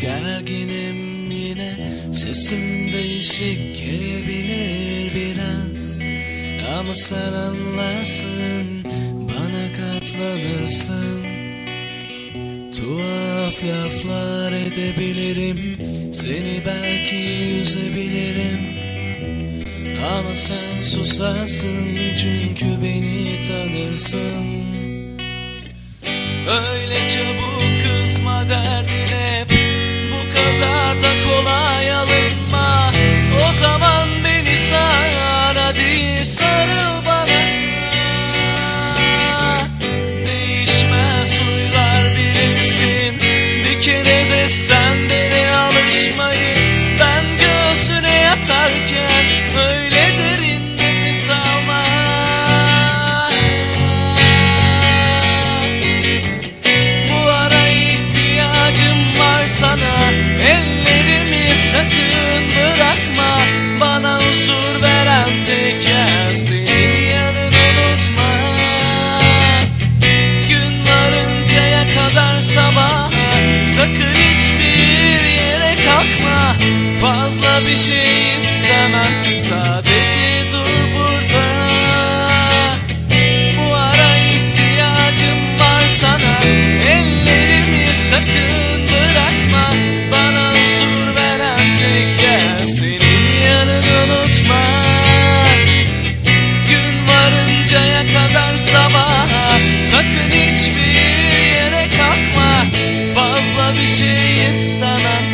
Gerginim yine. Sesim değişik gelebilir biraz. Ama sen anlarsın Bana katlanırsın Tuhaf laflar edebilirim. Seni belki üzebilirim. Ama sen susarsın Çünkü beni tanırsın Bir şey istemem. Sadece dur burada. Bu ara ihtiyacım var sana. Ellerimi sakın bırakma. Bana huzur veren tek yer Senin yanın unutma. Gün varıncaya kadar sabaha Sakın hiçbir yere kalkma. Fazla bir şey istemem